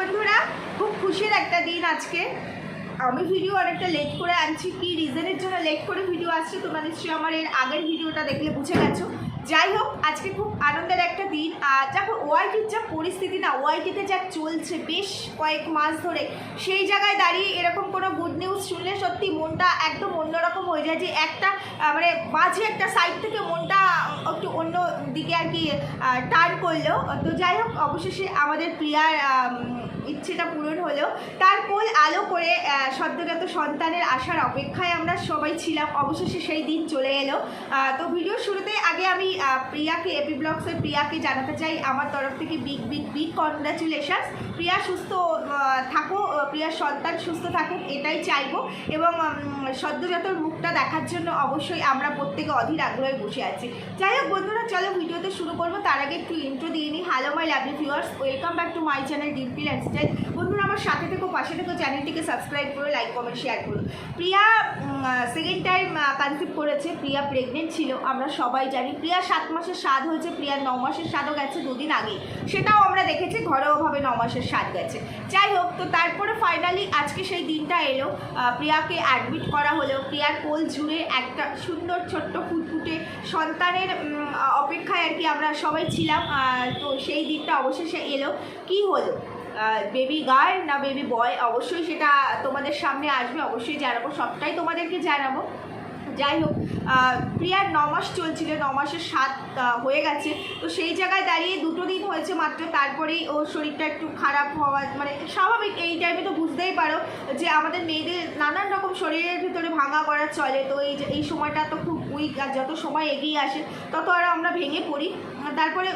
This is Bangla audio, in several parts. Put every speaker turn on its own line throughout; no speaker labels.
বন্ধুরা, খুব খুশির একটা দিন আজকে। আমি ভিডিও অনেকটা লেট করে আনছি, কি রিজনের জন্য লেট করে ভিডিও আসছে তোমরা নিশ্চয়ই আমার এর আগের ভিডিওটা দেখলে বুঝে গেছো। যাই হোক, আজকে খুব আনন্দের একটা দিন। আর দেখো ওয়াইটির যা পরিস্থিতি না ওয়াইটিতে যা চলছে বেশ কয়েক মাস ধরে, সেই জায়গায় দাঁড়িয়ে এরকম কোনো গুড নিউজ শুনলে সত্যি মনটা একদম অন্যরকম হয়ে যায় যে একটা মানে মাঝে একটা সাইড থেকে মনটা একটু অন্য দিকে আর কি টার্ন করল। তো যাই হোক, অবশেষে আমাদের প্রিয়ার ইচ্ছেটা পূরণ হলো। তার কোল আলো করে সদ্যজাত সন্তানের আসার অপেক্ষায় আমরা সবাই ছিলাম। অবশেষে সেই দিন চলে এলো। তো ভিডিও শুরুতে আগে আমি প্রিয়াকে এপি ব্লগসের প্রিয়াকে জানাতে চাই। আমার তরফ থেকে big big big congratulations Priya সুস্থ থাকো প্রিয়ার সন্তান সুস্থ থাকুক, এটাই চাইব। এবং সদ্যজাতর মুখটা দেখার জন্য অবশ্যই আমরা প্রত্যেকে অধীর আগ্রহে বসে আছি। যাই হোক বন্ধুরা, চলো ভিডিওতে শুরু করব। তার আগে একটু ইন্ট্রো দিয়ে নিই। Hello my lovely viewers welcome back to my channel Dimpil and lifestyle বন্ধুরা, আমার সাথে থেকো, পাশে থেকো, চ্যানেলটিকে সাবস্ক্রাইব করো লাইক কমেন্ট শেয়ার করো। প্রিয়া সেকেন্ড টাইম কনসিভ করেছে, প্রিয়া প্রেগনেন্ট ছিল, আমরা সবাই জানি। প্রিয়া সাত মাসের স্বাদ হয়েছে প্রিয়ার ন মাসের স্বাদও গেছে দুদিন আগে। সেটাও আমরা দেখেছি, ঘরোয়াভাবে ন মাসের স্বাদ গেছে। যাই হোক, তো তারপরে ফাইনালি আজকে সেই দিনটা এলো। প্রিয়াকে অ্যাডমিট করা হলো। প্রিয়ার কোল জুড়ে একটা সুন্দর ছোট্ট ফুটফুটে সন্তানের অপেক্ষায় আর কি আমরা সবাই ছিলাম। তো সেই দিনটা অবশেষে এলো। কি হলো? বেবি গার্ল না বেবি বয় অবশ্যই সেটা তোমাদের সামনে আসবে, অবশ্যই জানাব, সবটাই তোমাদেরকে জানাব। যাই হোক প্রিয়ার ন মাস চলছিল, ন মাসের সাত হয়ে গেছে। তো সেই জায়গায় দাঁড়িয়ে দুটো দিন হয়েছে মাত্র, তারপরেই ওর শরীরটা একটু খারাপ হওয়া মানে স্বাভাবিক, এই টাইমে তো বুঝতেই পারো যে আমাদের মেয়েদের নানান রকম শরীরের ভিতরে ভাঙা করা চলে। তো এই এই সময়টা তো খুব উইক আর যত সময় এগিয়ে আসে, তত আরও আমরা ভেঙে পড়ি। তারপরে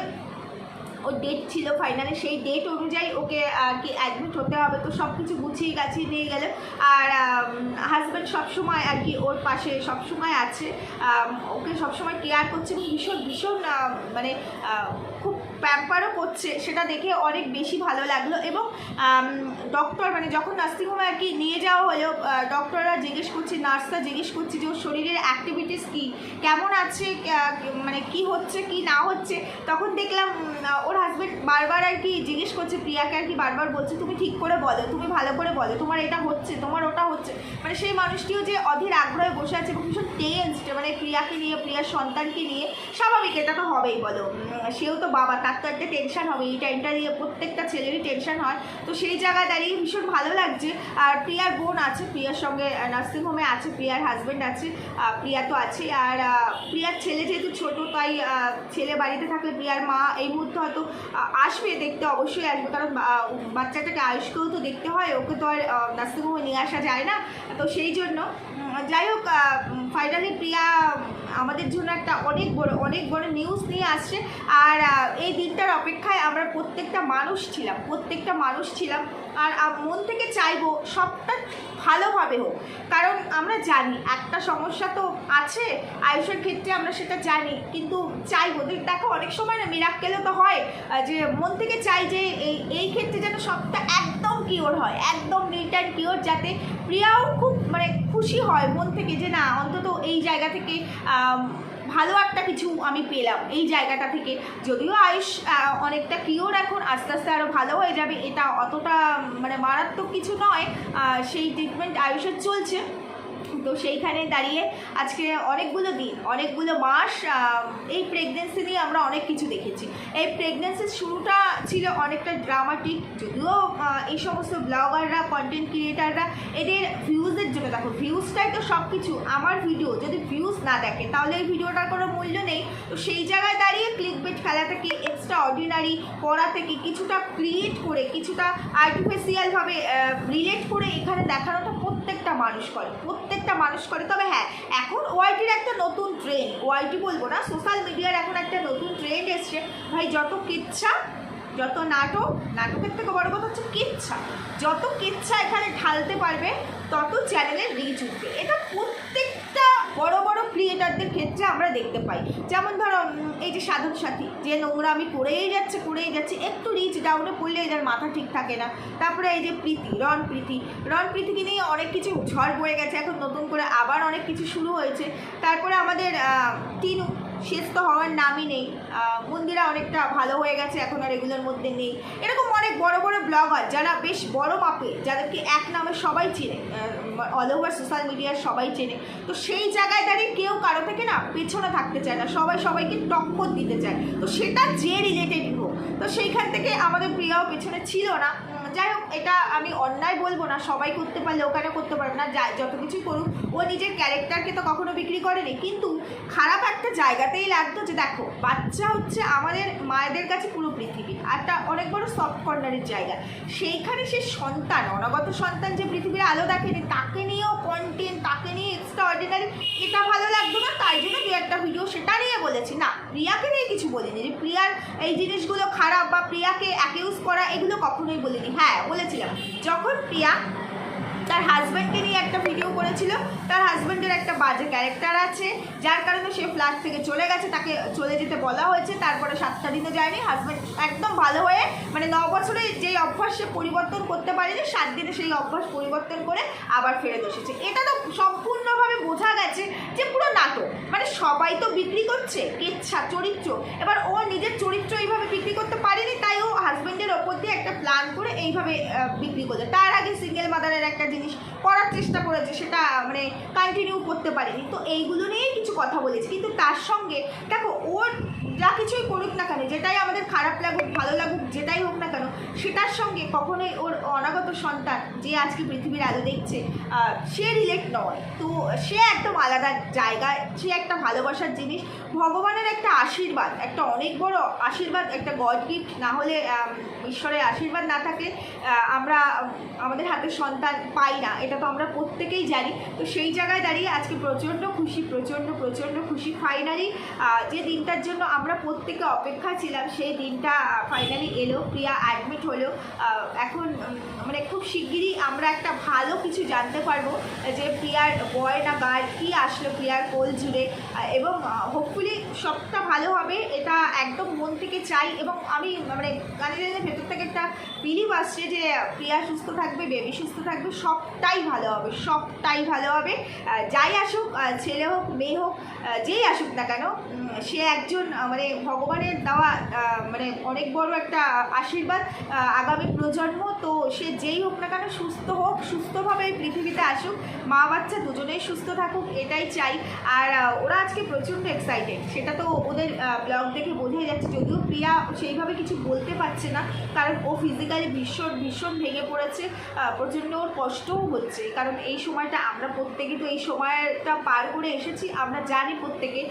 ওর ডেট ছিল ফাইনালে সেই ডেট অনুযায়ী ওকে আর কি অ্যাডমিট হতে হবে। তো সব কিছু গুছিয়ে গাছিয়ে নিয়ে গেল। আর হাজব্যান্ড সবসময় আর কি ওর পাশে সবসময় আছে। ওকে সবসময় কেয়ার করছে। ভীষণ ভীষণ মানে খুব প্যাম্পারও করছে, সেটা দেখে অনেক বেশি ভালো লাগল এবং ডক্টর মানে যখন নার্সিং নার্সিংহোমে আর কি নিয়ে যাওয়া হলো ডক্টররা জিজ্ঞেস করছে নার্সরা জিজ্ঞেস করছে যে ওর শরীরের অ্যাক্টিভিটিস কী, কেমন আছে মানে কি হচ্ছে, কি না হচ্ছে, তখন দেখলাম ওর হাজবেন্ড বারবার আর কি জিজ্ঞেস করছে, প্রিয়াকে আর কি বারবার বলছে, তুমি ঠিক করে বলো, তুমি ভালো করে বলো, তোমার এটা হচ্ছে, তোমার ওটা হচ্ছে। মানে সেই মানুষটিও যে অধীর আগ্রহে বসে আছে এবং ভীষণ টেন্সড মানে প্রিয়াকে নিয়ে, প্রিয়ার সন্তানকে নিয়ে, স্বাভাবিক এটা তো হবেই বলো সেও তো বাবা তার তো একটা টেনশন হবে, এই টাইমটা দিয়ে প্রত্যেকটা ছেলেরই টেনশন হয়। তো সেই জায়গায় দাঁড়িয়ে ভীষণ ভালো লাগছে। আর প্রিয়ার বোন আছে, প্রিয়ার সঙ্গে নার্সিংহোমে আছে, প্রিয়ার হাজব্যান্ড আছে প্রিয়া তো আছে আর প্রিয়ার ছেলে যেহেতু ছোট, তাই ছেলে বাড়িতে থাকলে প্রিয়ার মা এই মুহূর্তে হয়তো আসবে দেখতে অবশ্যই আসবে, কারণ বাচ্চাটাকে আয়ুষকেও তো দেখতে হয়, ওকে তো আর নার্সিংহোমে নিয়ে আসা যায় না। তো সেই জন্য যাই হোক ফাইনালি প্রিয়া আমাদের জন্য একটা অনেক বড় অনেক বড় নিউজ নিয়ে আসছে। আর এই দিনটার অপেক্ষায় আমরা প্রত্যেকটা মানুষ ছিলাম, প্রত্যেকটা মানুষ ছিলাম। আর মন থেকে চাইব সবটা ভালোভাবে হোক। কারণ আমরা জানি, একটা সমস্যা তো আছে, আয়ুষের ক্ষেত্রে আমরা সেটা জানি, কিন্তু চাইব, দেখো অনেক সময় না মিরাক্কেলও তো হয় যে মন থেকে চাই যে এই এই ক্ষেত্রে যেন সবটা একদম কিওর হয়, একদম নিট কিওর যাতে প্রিয়াও খুব মানে খুশি হয় মন থেকে যে না, অন্তত এই জায়গা থেকে ভালো একটা কিছু আমি পেলাম এই জায়গাটা থেকে। যদিও আয়ুষ অনেকটা কিওর এখন, আস্তে আস্তে আরও ভালো হয়ে যাবে, এটা অতটা মানে মারাত্মক কিছু নয় সেই ট্রিটমেন্ট আয়ুষের চলছে। তো সেইখানে দাঁড়িয়ে আজকে অনেকগুলো দিন, অনেকগুলো মাস এই প্রেগনেন্সি নিয়ে আমরা অনেক কিছু দেখেছি। এই প্রেগনেন্সির শুরুটা ছিল অনেকটা ড্রামাটিক যদিও এই সমস্ত ব্লগাররা কন্টেন্ট ক্রিয়েটাররা এদের ভিউজের জন্য দেখো ভিউজটাই তো সব কিছু আমার ভিডিও যদি ভিউজ না দেখে, তাহলে এই ভিডিওটার কোনো মূল্য নেই। তো সেই জায়গায় দাঁড়িয়ে ক্লিক বেট খেলা থেকে এক্সট্রা অর্ডিনারি করা থেকে কিছুটা ক্রিয়েট করে, কিছুটা আর্টিফিশিয়ালভাবে রিলেট করে এখানে দেখানোটা প্রত্যেকটা মানুষ করে, প্রত্যেকটা মানুষ করে। তবে হ্যাঁ এখন ওয়াইটির একটা নতুন ট্রেন্ড ওয়াইটি বলব না সোশ্যাল মিডিয়ার এখন একটা নতুন ট্রেন্ড এসছে। ভাই, যত কিচ্ছা, যত নাটক, নাটকের থেকে বড় কথা হচ্ছে কিচ্ছা। যত কিচ্ছা এখানে ঢালতে পারবে, তত চ্যানেলের রিচ উঠবে। এটা প্রত্যেকটা বড় বড় ক্রিয়েটারদের ক্ষেত্রে আমরা দেখতে পাই। যেমন ধরো এই যে সাধন সাথী, যে নোংরা আমি করেই যাচ্ছে করেই যাচ্ছে, একটু রিচ ডাউনে পড়লে এদের মাথা ঠিক থাকে না। তারপরে এই যে প্রীতি রন প্রীতি রন প্রীতিকে নিয়ে অনেক কিছু ঝড় বয়ে গেছে, এখন নতুন করে আবার অনেক কিছু শুরু হয়েছে। তারপরে আমাদের তিন শেষ তো হওয়ার নামই নেই। মন্দিরা অনেকটা ভালো হয়ে গেছে, এখন আর এগুলোর মধ্যে নেই। এরকম অনেক বড় বড় ব্লগার যারা বেশ বড় মাপে, যাদেরকে এক নামে সবাই চেনে অল ওভার সোশ্যাল মিডিয়ার সবাই চেনে। তো সেই জায়গায় দাঁড়িয়ে কেউ কারও থেকে না পেছনে থাকতে চায় না, সবাই সবাইকে টক্কর দিতে চায়। তো সেটা যে রিলেটেডই হোক। তো সেইখান থেকে আমাদের প্রিয়াও পেছনে ছিল না। যাই হোক, এটা আমি অন্যায় বলব না, সবাই করতে পারলে ওখানে করতে পারবে না, যা যত কিছুই করুক, ও নিজের ক্যারেক্টারকে তো কখনো বিক্রি করেনি, কিন্তু খারাপ একটা জায়গাতেই লাগতো যে দেখো, বাচ্চা হচ্ছে আমাদের মায়েদের কাছে পুরো পৃথিবী, একটা অনেক বড় সফট কর্নারের জায়গা। সেইখানে সে সন্তান অনাগত সন্তান যে পৃথিবীর আলো দেখেনি, তাকে নিয়েও কন্টেন্ট তাকে নিয়ে এক্সট্রা অর্ডিনারি এটা ভালো লাগতো না, তাই জন্য দু একটা ভিডিও সেটা বলেছি। না, প্রিয়াকে নিয়ে কিছু বলিনি। যে প্রিয়ার এই জিনিসগুলো খারাপ বা প্রিয়াকে অ্যাকিউজ করা, এগুলো কখনোই বলিনি। হ্যাঁ বলেছিলাম। যখন প্রিয়া তার হাজব্যান্ডকে নিয়ে একটা ভিডিও করেছিল। তার হাজব্যান্ডের একটা বাজে ক্যারেক্টার আছে, যার কারণে সে ফ্ল্যাট থেকে চলে গেছে, তাকে চলে যেতে বলা হয়েছে। তারপরে সাতটা দিনও যায়নি। হাজব্যান্ড একদম ভালো হয়ে মানে ন বছরে যেই অভ্যাস সে পরিবর্তন করতে পারেনি, সাত দিনে সেই অভ্যাস পরিবর্তন করে আবার ফেরত এসেছে। এটা তো সম্পূর্ণভাবে বোঝা গেছে যে পুরো নাটক মানে সবাই তো বিক্রি করছে, কেচ্ছা, চরিত্র। এবার ও নিজের চরিত্র এইভাবে বিক্রি করতে পারেনি তাই ও হাজব্যান্ডের ওপর দিয়ে একটা প্ল্যান করে এইভাবে বিক্রি করছে তার আগে সিঙ্গেল মাদারের একটা জিনিস করার চেষ্টা করেছে, সেটা মানে কন্টিনিউ করতে পারেনি। তো এইগুলো নিয়েই কিছু কথা বলেছি। কিন্তু তার সঙ্গে, দেখো, ওর যা কিছুই করুক না কেন, যেটাই আমাদের খারাপ লাগুক, ভালো লাগুক, যেটাই হোক না কেন, সেটার সঙ্গে কখনোই ওর অনাগত সন্তান যে আজকে পৃথিবীর আলো দেখছে সে রিলেট নয়। তো সে একদম আলাদা জায়গায়, সে একটা ভালোবাসার জিনিস। ভগবানের একটা আশীর্বাদ, একটা অনেক বড় আশীর্বাদ, একটা গড গিফট না হলে ঈশ্বরের আশীর্বাদ না থাকে আমরা, আমাদের হাতে সন্তান পাই না, এটা তো আমরা প্রত্যেকেই জানি। তো সেই জায়গায় দাঁড়িয়ে আজকে প্রচণ্ড খুশি, প্রচণ্ড প্রচণ্ড খুশি। ফাইনালি যে দিনটার জন্য আমরা প্রত্যেকে অপেক্ষা ছিলাম, সেই দিনটা ফাইনালি এলো, প্রিয়া অ্যাডমিট হলো। এখন মানে খুব শিগগিরই আমরা একটা ভালো কিছু জানতে পারব, যে প্রিয়ার বয় না গার্ড কী আসলো প্রিয়ার কোল জুড়ে। এবং হোপফুলি সবটা ভালো হবে, এটা একদম মন থেকে চাই। এবং আমি মানে গানে গানে ভেতর থেকে একটা বিলিভ আসছে যে, প্রিয়া সুস্থ থাকবে বেবি সুস্থ থাকবে, সবটাই ভালো হবে, সবটাই ভালো হবে। যাই আসুক ছেলে হোক, মেয়ে হোক যেই আসুক না কেন সে একজন মানে ভগবানের দেওয়া মানে অনেক বড় একটা আশীর্বাদ আগামী প্রজন্ম। তো সে যেই হোক না কেন সুস্থ হোক, সুস্থভাবে এই পৃথিবীতে আসুক, মা বাচ্চা দুজনেই সুস্থ থাকুক, এটাই চাই। আর ওরা আজকে প্রচণ্ড এক্সাইটেড সেটা তো ওদের ব্লগ দেখে বোঝাই যাচ্ছে। যদিও প্রিয়া সেইভাবে কিছু বলতে পারছে না, কারণ ও ফিজিক্যালি ভীষণ ভীষণ ভেঙে পড়েছে। প্রচণ্ড ওর কষ্টও হচ্ছে। কারণ এই সময়টা আমরা প্রত্যেকে তো এই সময়টা পার করে এসেছি। আমরা জানি প্রত্যেকে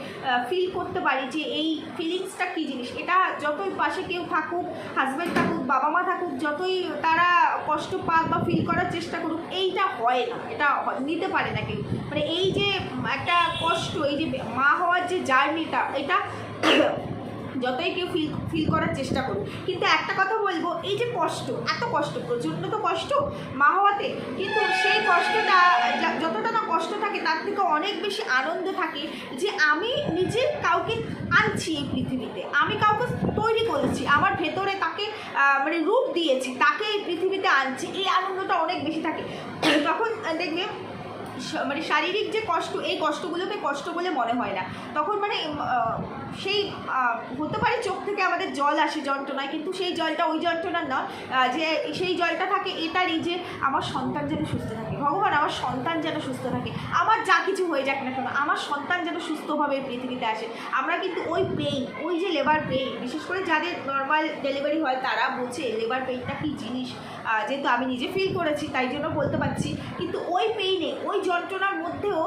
ফিল করতে পারি যে এই ফিলিংসটা কী জিনিস? এটা যতই পাশে কেউ থাকুক হাজব্যান্ড থাকুক বাবা মা থাকুক, যতই তারা কষ্ট পাক বা ফিল করার চেষ্টা করুক, এইটা হয় না। এটা নিতে পারে না কেউ। মানে এই যে একটা কষ্ট, এই যে মা হওয়ার যে জার্নিটা, এটা যতই কেউ ফিল ফিল করার চেষ্টা করুক। কিন্তু একটা কথা বলব, এই যে কষ্ট, এত কষ্ট, প্রচণ্ড তো কষ্ট মা হওয়াতে, কিন্তু সেই কষ্টটা যতটা না কষ্ট থাকে, তার থেকে অনেক বেশি আনন্দ থাকে যে আমি নিজে কাউকে আনছি এই পৃথিবীতে। আমি কাউকে তৈরি করেছি, আমার ভেতরে তাকে মানে রূপ দিয়েছি, তাকে এই পৃথিবীতে আনছি। এই আনন্দটা অনেক বেশি থাকে। তখন দেখবে মানে শারীরিক যে কষ্ট, এই কষ্টগুলোকে কষ্ট বলে মনে হয় না। তখন মানে সেই হতে পারে চোখ থেকে আমাদের জল আসে যন্ত্রণায়, কিন্তু সেই জলটা ওই যন্ত্রণার নয় যে সেই জলটা থাকে এটারই যে আমার সন্তান যেন সুস্থ থাকে। ভগবান, আমার সন্তান যেন সুস্থ থাকে। আমার যা কিছু হয়ে যাক না কেন, আমার সন্তান যেন সুস্থভাবে পৃথিবীতে আসে। আমরা কিন্তু ওই পেইন ওই যে লেবার পেইন বিশেষ করে যাদের নর্মাল ডেলিভারি হয়, তারা বোঝে লেবার পেইনটা কী জিনিস। যেহেতু আমি নিজে ফিল করেছি, তাই জন্য বলতে পারছি। কিন্তু ওই পেইনে ওই যন্ত্রণার মধ্যেও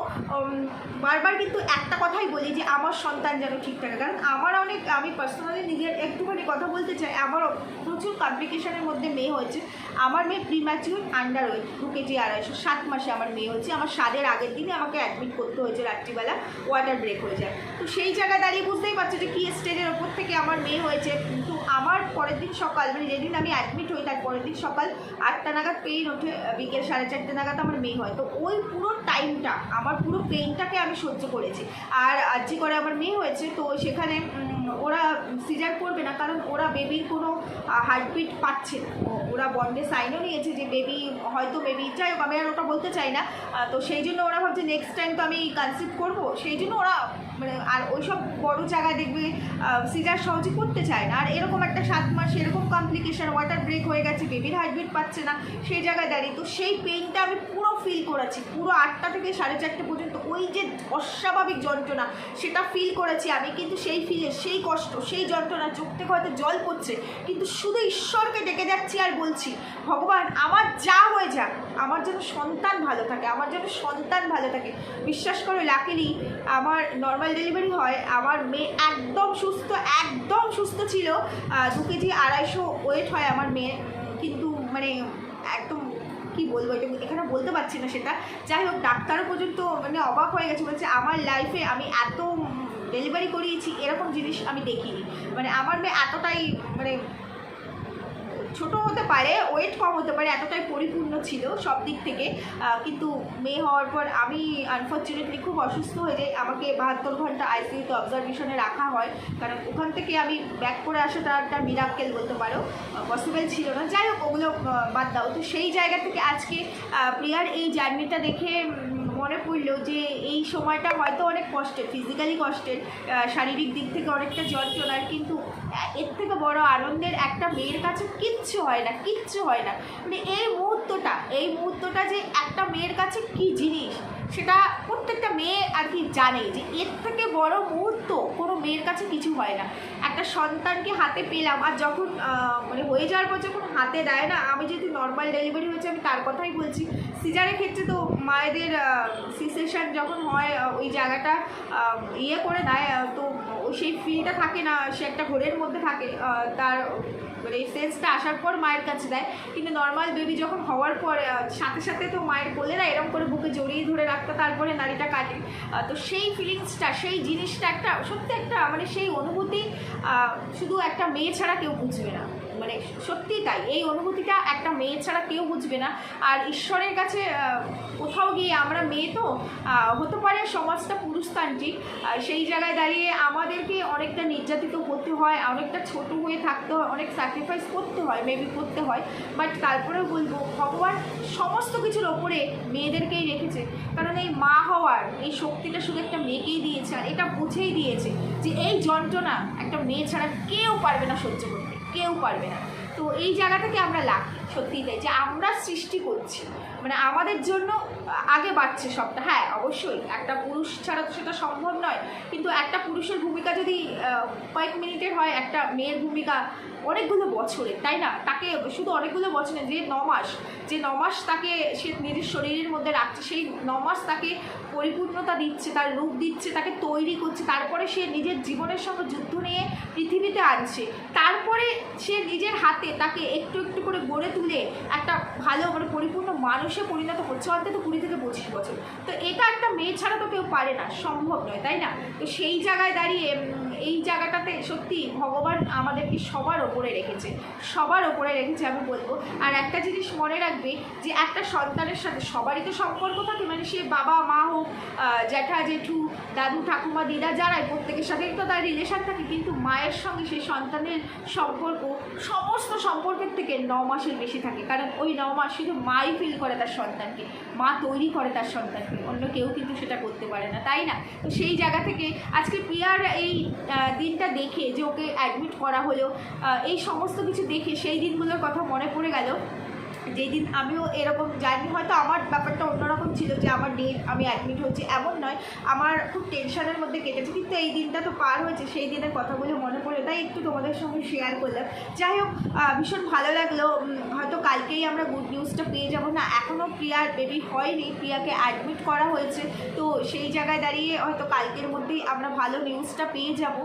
বারবার কিন্তু একটা কথাই বলি যে, আমার সন্তান যেন ঠিক থাকে কারণ আমার অনেক, আমি পার্সোনালি নিজের একটুখানি কথা বলতে চাই আমার প্রচুর কমপ্লিকেশনের মধ্যে মেয়ে হয়েছে। আমার মেয়ে প্রিম্যাচিউর আন্ডার ওয়েট দু কেজি আড়াইশো সাত মাসে আমার মেয়ে হয়েছে। আমার সাদের আগের দিনে আমাকে অ্যাডমিট করতে হয়েছে, রাত্রিবেলা ওয়াটার ব্রেক হয়ে যায়। তো সেই জায়গায় দাঁড়িয়ে বুঝতেই পারছে যে কী স্টেজের ওপর থেকে আমার মেয়ে হয়েছে। আমার পরের দিন সকাল মানে যেদিন আমি অ্যাডমিট হই, তার পরের দিন সকাল আটটা নাগাদ পেইন ওঠে বিকেল সাড়ে চারটে নাগাদ আমার মেয়ে হয়। তো ওই পুরো টাইমটা আমার পুরো পেইনটাকে আমি সহ্য করেছি। আর আজকে করে আমার মেয়ে হয়েছে, তো সেখানে ওরা সিজার করবে না, কারণ ওরা বেবির কোনো হার্টবিট পাচ্ছে না। ওরা বন্ডে সাইনও নিয়েছে যে বেবি হয়তো বেবি যাই হোক, আমি আর ওটা বলতে চাই না। তো সেই জন্য ওরা ভাবছে নেক্সট টাইম তো আমি কনসিভ করব। সেই জন্য ওরা মানে আর ওই সব বড়ো জায়গায় দেখবে সিজার সহজে করতে চায় না। আর এরকম একটা সাত মাস, এরকম কমপ্লিকেশান ওয়াটার ব্রেক হয়ে গেছে বেবির হার্টবিট পাচ্ছে না, সেই জায়গায় দাঁড়িয়ে। তো সেই পেইনটা আমি পুরো ফিল করেছি পুরো আটটা থেকে সাড়ে চারটে পর্যন্ত ওই যে অস্বাভাবিক যন্ত্রণা, সেটা ফিল করেছি আমি, কিন্তু সেই ফিলে সেই কষ্ট, সেই যন্ত্রণা চোখ থেকে হয়তো জল পড়ছে, কিন্তু শুধু ঈশ্বরকে ডেকে যাচ্ছি আর বলছি, ভগবান, আমার যা হয়ে যাক, আমার যেন সন্তান ভালো থাকে, আমার যেন সন্তান ভালো থাকে। বিশ্বাস করো লাকিলি আমার নর্মাল ডেলিভারি হয়, আমার মেয়ে একদম সুস্থ একদম সুস্থ ছিল। দু কেজি আড়াইশো ওয়েট হয় আমার মেয়ে কিন্তু মানে একদম কি বলব? এটা এখানে বলতে পারছি না সেটা। যাই হোক, ডাক্তারও পর্যন্ত মানে অবাক হয়ে গেছে। বলছে, আমার লাইফে আমি এত ডেলিভারি করিয়েছি, এরকম জিনিস আমি দেখিনি। মানে আমার মেয়ে এতটাই মানে ছোট হতে পারে ওয়েট কম হতে পারে, এতটাই পরিপূর্ণ ছিল সব দিক থেকে। কিন্তু মেয়ে হওয়ার পর আমি আনফর্চুনেটলি খুব অসুস্থ হয়ে যাই। আমাকে বাহাত্তর ঘণ্টা আইসিইউতে অবজারভেশনে রাখা হয়। কারণ ওখান থেকে আমি ব্যাক করে আসাটা একটা মিরাক্কেল বলতে পারো। পসিবল ছিল না। যাই হোক, ওগুলো বাদ দাও। তো সেই জায়গা থেকে আজকে প্রিয়ার এই জার্নিটা দেখে মনে পড়ল যে এই সময়টা হয়তো অনেক কষ্টের ফিজিক্যালি কষ্টের শারীরিক দিক থেকে অনেকটা যন্ত্রণার। কিন্তু এর থেকে বড় আনন্দের একটা মেয়ের কাছে কিচ্ছু হয় না, কিচ্ছু হয় না। মানে এই মুহূর্তটা এই মুহূর্তটা যে একটা মেয়ের কাছে কি জিনিস, সেটা প্রত্যেকটা মেয়ে আর কি জানে যে এর থেকে বড় মুহূর্ত কোনো মেয়ের কাছে কিছু হয় না। একটা সন্তানকে হাতে পেলাম আর যখন মানে হয়ে যাওয়ার পর যখন হাতে দেয় না, আমি যেহেতু নর্মাল ডেলিভারি হয়েছে আমি তার কথাই বলছি। সিজারের ক্ষেত্রে তো মায়েদের সিসেশন যখন হয় ওই জায়গাটা ইয়ে করে দেয় তো সেই ফিলটা থাকে না সে একটা ঘোরের মধ্যে থাকে তার মানে এই সেন্সটা আসার পর মায়ের কাছে দেয়। কিন্তু নর্মাল বেবি যখন হওয়ার পর সাথে সাথে তো মায়ের কোলে না এরকম করে বুকে জড়িয়ে ধরে রাখতো, তারপরে নারীটা কাটে তো সেই ফিলিংসটা সেই জিনিসটা একটা, সত্যি একটা মানে সেই অনুভূতি শুধু একটা মেয়ে ছাড়া কেউ বুঝবে না। মানে সত্যিই তাই, এই অনুভূতিটা একটা মেয়ে ছাড়া কেউ বুঝবে না। আর ঈশ্বরের কাছে কোথাও গিয়ে আমরা মেয়ে তো হতে পারে সমাজটা পুরুষতান্ত্রিক। সেই জায়গায় দাঁড়িয়ে আমাদেরকে অনেকটা নির্যাতিত হতে হয়, অনেকটা ছোট হয়ে থাকতে হয়, অনেক স্যাক্রিফাইস করতে হয় মেবি করতে হয় বাট তারপরেও বলব, ভগবান সমস্ত কিছুর ওপরে মেয়েদেরকেই রেখেছে। কারণ এই মা হওয়ার এই শক্তিটা শুধু একটা মেয়েকেই দিয়েছে, আর এটা বুঝেই দিয়েছে যে এই যন্ত্রণা একটা মেয়ে ছাড়া কেউ পারবে না সহ্য করতে, কেউ পারবে না। তো এই জায়গা থেকে আমরা লাকি সত্যিই তাই, যে আমরা সৃষ্টি করছি। মানে আমাদের জন্য আগে বাড়ছে সবটা। হ্যাঁ অবশ্যই, একটা পুরুষ ছাড়া তো সেটা সম্ভব নয়, কিন্তু একটা পুরুষের ভূমিকা যদি কয়েক মিনিটের হয়, একটা মেয়ের ভূমিকা অনেকগুলো বছরে, তাই না? তাকে শুধু অনেকগুলো বছরে, যে ন মাস, যে ন মাস তাকে সে নিজের শরীরের মধ্যে রাখছে, সেই ন মাস তাকে পরিপূর্ণতা দিচ্ছে, তার রূপ দিচ্ছে, তাকে তৈরি করছে, তারপরে সে নিজের জীবনের সঙ্গে যুদ্ধ নিয়ে পৃথিবীতে আনছে তারপরে সে নিজের হাতে তাকে একটু একটু করে গড়ে তুলে একটা ভালো মানে পরিপূর্ণ মানুষে পরিণত করছে অন্তত কুড়ি থেকে পঁচিশ বছর। তো এটা একটা মেয়ে ছাড়া তো কেউ পারে না, সম্ভব নয়, তাই না? তো সেই জায়গায় দাঁড়িয়ে এই জায়গাটাতে সত্যি ভগবান আমাদেরকে সবার ওপরে রেখেছে, সবার ওপরে রেখেছে আমি বলব। আর একটা জিনিস মনে রাখবে যে একটা সন্তানের সাথে সবারই তো সম্পর্ক থাকে মানে সে বাবা, মা হোক জ্যাঠা, জেঠু, দাদু, ঠাকুমা, দিদা যারাই, প্রত্যেকের সাথেই তো তার রিলেশন থাকে, কিন্তু মায়ের সঙ্গে সেই সন্তানের সম্পর্ক সমস্ত সম্পর্কের থেকে ন মাসের বেশি থাকে। কারণ ওই ন মাস শুধু মাই ফিল করে তার সন্তানকে, মা তৈরি করে তার সন্তানকে, অন্য কেউ কিন্তু সেটা করতে পারে না, তাই না? তো সেই জায়গা থেকে আজকে প্রিয়ার এই দিনটা দেখে যে ওকে অ্যাডমিট করা হলো এই সমস্ত কিছু দেখে সেই দিনগুলোর কথা মনে পড়ে গেল। যেই দিন আমিও এরকম জানি হয়তো আমার ব্যাপারটা অন্যরকম ছিল যে আমার ডেট আমি অ্যাডমিট হচ্ছি এমন নয়। আমার খুব টেনশনের মধ্যে কেটেছে কিন্তু এই দিনটা তো পার হয়েছে সেই দিনের কথাগুলো মনে পড়ে তাই একটু তোমাদের সঙ্গে শেয়ার করলাম। যাই হোক ভীষণ ভালো লাগল হয়তো কালকেই আমরা গুড নিউজটা পেয়ে যাব। না এখনও প্রিয়ার বেবি হয়নি প্রিয়াকে অ্যাডমিট করা হয়েছে তো সেই জায়গায় দাঁড়িয়ে হয়তো কালকের মধ্যেই আমরা ভালো নিউজটা পেয়ে যাব।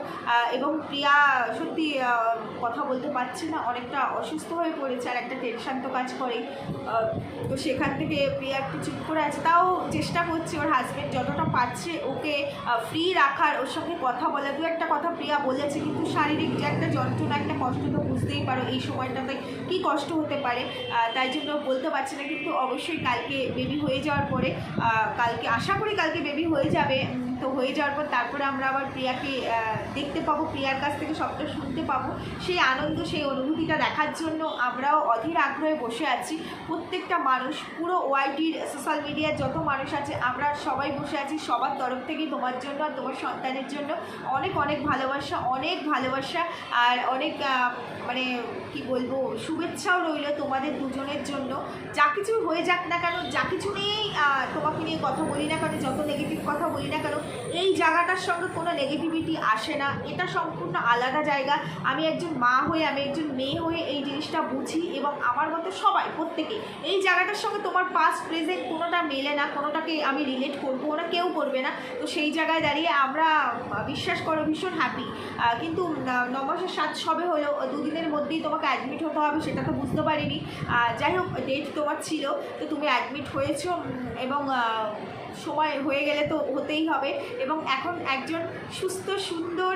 এবং প্রিয়া সত্যি কথা বলতে পারছে না অনেকটা অসুস্থ হয়ে পড়েছে আর একটা টেনশান তো কাজ আহ, তো সেখান থেকে প্রিয়া একটু চুপ করে আছে। তাও চেষ্টা করছে ওর হাজব্যান্ড যতটা পারছে ওকে ফ্রি রাখার। ওর সঙ্গে কথা বলা। দু একটা কথা প্রিয়া বলেছে, কিন্তু শারীরিক যে একটা যন্ত্রণা, একটা কষ্ট তো বুঝতেই পারো এই সময়টাতে কী কষ্ট হতে পারে। তাই জন্য বলতে পারছি না, কিন্তু অবশ্যই কালকে বেবি হয়ে যাওয়ার পরে কালকে, আশা করি কালকে বেবি হয়ে যাবে। তো হয়ে যাওয়ার পর তারপরে আমরা আবার প্রিয়াকে দেখতে পাবো, প্রিয়ার কাছ থেকে সবটা শুনতে পাবো। সেই আনন্দ, সেই অনুভূতিটা দেখার জন্য আমরাও অধীর আগ্রহে বসে আছি। প্রত্যেকটা মানুষ, পুরো ওয়াইটির সোশ্যাল মিডিয়ার যত মানুষ আছে, আমরা সবাই বসে আছি সবার তরফ থেকে তোমার জন্য আর তোমার সন্তানের জন্য। অনেক অনেক ভালোবাসা অনেক ভালোবাসা আর অনেক মানে কি বলব, শুভেচ্ছাও রইল তোমাদের দুজনের জন্য। যা কিছু হয়ে যাক না কেন, যা কিছু নিয়েই তোমাকে নিয়ে কথা বলি না কেন, যত নেগেটিভ কথা বলি না কেন এই জায়গাটার সঙ্গে কোনো নেগেটিভিটি আসে না। এটা সম্পূর্ণ আলাদা জায়গা। আমি একজন মা হয়ে, আমি একজন মেয়ে হয়ে এই জিনিসটা বুঝি এবং আমার মতো সবাই, প্রত্যেকে এই জায়গাটার সঙ্গে তোমার পাস্ট প্রেজেন্ট কোনোটা মেলে না, কোনোটাকে আমি রিলেট করব না, কেউ করবে না। তো সেই জায়গায় দাঁড়িয়ে আমরা বিশ্বাস করো, ভীষণ হ্যাপি কিন্তু ন- নমাসের সাত সবে হলো দুদিনের মধ্যেই তোমাকে অ্যাডমিট হতে হবে, সেটা তো বুঝতে পারিনি। যাই হোক ডেট তোমার ছিল, তো তুমি অ্যাডমিট হয়েছো এবং সময় হয়ে গেলে তো হতেই হবে। এবং এখন একজন সুস্থ, সুন্দর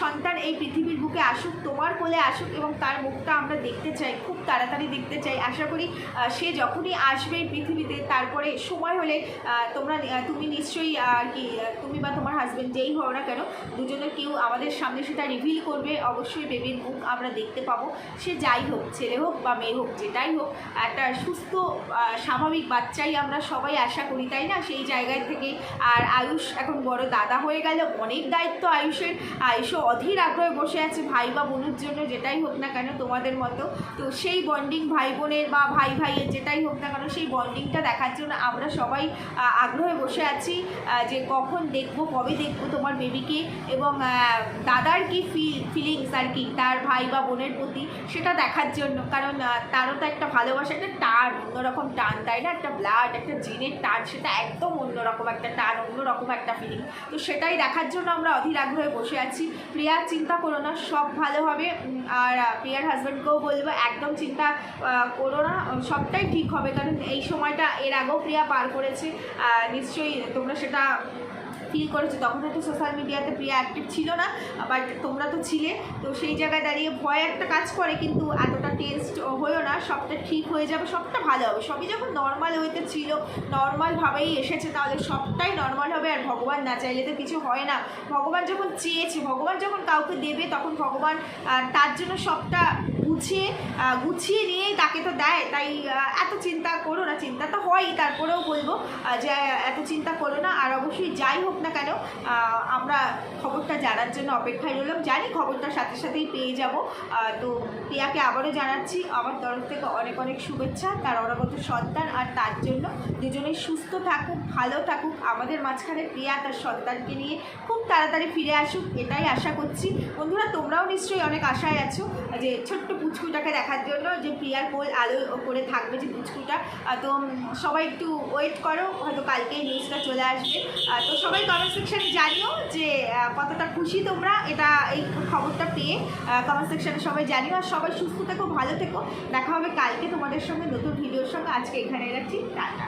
সন্তান এই পৃথিবীর বুকে আসুক, তোমার কোলে আসুক এবং তার মুখটা আমরা দেখতে চাই। খুব তাড়াতাড়ি দেখতে চাই। আশা করি সে যখনই আসবে পৃথিবীতে, তারপরে সময় হলে তোমরা তুমি নিশ্চয়ই আর কি তুমি বা তোমার হাজব্যান্ড যেই হও না কেন, দুজনের কেউ আমাদের সামনে সেটা রিভিল করবে। অবশ্যই বেবির মুখ আমরা দেখতে পাবো। সে যাই হোক, ছেলে হোক বা মেয়ে হোক, যেটাই হোক, একটা সুস্থ স্বাভাবিক বাচ্চাই আমরা সবাই আশা করি, তাই না? সেই জায়গায় থেকে। আর আয়ুষ এখন বড় দাদা হয়ে গেল, অনেক দায়িত্ব আয়ুষের। আয়ুষও অধীর আগ্রহে বসে আছে, ভাই বা বোনের জন্য যেটাই হোক না কেন তোমাদের মতো। তো সেই বন্ডিং ভাই বোনের বা ভাই ভাইয়ের যেটাই হোক না কেন, সেই বন্ডিংটা দেখার জন্য আমরা সবাই আগ্রহে বসে আছি যে কখন দেখব, কবে দেখব তোমার বেবিকে এবং দাদার কি ফিলিংস আর কি, তার ভাই বা বোনের প্রতি সেটা দেখার জন্য। কারণ তারও তো একটা ভালোবাসা, একটা টান, অন্যরকম টান, তাই না? একটা ব্লাড একটা জিনের টান, সেটা একদম অন্যরকম একটা টান, অন্যরকম একটা ফিলিং তো সেটাই দেখার জন্য আমরা অধীর আগ্রহে বসে আছি। প্রিয়ার চিন্তা করো না, সব ভালো হবে। আর প্রিয়ার হাজব্যান্ডকেও বলব, একদম চিন্তা আহ, করো না সবটাই ঠিক হবে। কারণ এই সময়টা এর আগেও প্রিয়া পার করেছে নিশ্চয়ই তোমরা সেটা ফিল করেছ। তখন হয়তো সোশ্যাল মিডিয়াতে প্রিয়া অ্যাক্টিভ ছিল না বাট তোমরা তো ছিলে। তো সেই জায়গায় দাঁড়িয়ে ভয় একটা কাজ করে কিন্তু এতটা টেস্ট হয়েও না সবটা ঠিক হয়ে যাবে সবটা ভালো হবে। সবই যখন নর্মাল ওয়েতে ছিল নর্মালভাবেই এসেছে তাহলে সবটাই নর্মাল হবে। আর ভগবান না চাইলে তো কিছু হয় না। ভগবান যখন চেয়েছে ভগবান যখন কাউকে দেবে তখন ভগবান তার জন্য সবটা গুছিয়ে গুছিয়ে নিয়েই তাকে তো দেয়। তাই এত চিন্তা করো না, চিন্তা তো হয়ই। তারপরেও বলব যে এত চিন্তা করো না। আর অবশ্যই যাই হোক না কেন আমরা খবরটা জানার জন্য অপেক্ষায় রইলাম। জানি খবরটার সাথে সাথেই পেয়ে যাব। তো প্রিয়াকে আবারও জানাচ্ছি, আমার তরফ থেকে অনেক অনেক শুভেচ্ছা, তার অনাগত সন্তান। আর তার জন্য দুজনেই সুস্থ থাকুক, ভালো থাকুক। আমাদের মাঝখানে প্রিয়া তার সন্তানকে নিয়ে খুব তাড়াতাড়ি ফিরে আসুক, এটাই আশা করছি। বন্ধুরা, তোমরাও নিশ্চয়ই অনেক আশায় আছো যে ছোট্ট পুচকুটাকে দেখার জন্য যে প্রিয়ার কোল আলো করে থাকবে যে পুচকুটা তো সবাই একটু ওয়েট করো, হয়তো কালকে নিউজটা চলে আসবে। তো সবাই কমেন্ট সেকশানে জানিও যে কতটা খুশি তোমরা, এটা এই খবরটা পেয়ে কমেন্ট সেকশানে সবাই জানিও। আর সবাই সুস্থ থেকো, ভালো থেকো। দেখা হবে কালকে তোমাদের সঙ্গে নতুন ভিডিওর সঙ্গে। আজকে এখানে রাখছি। টাটা।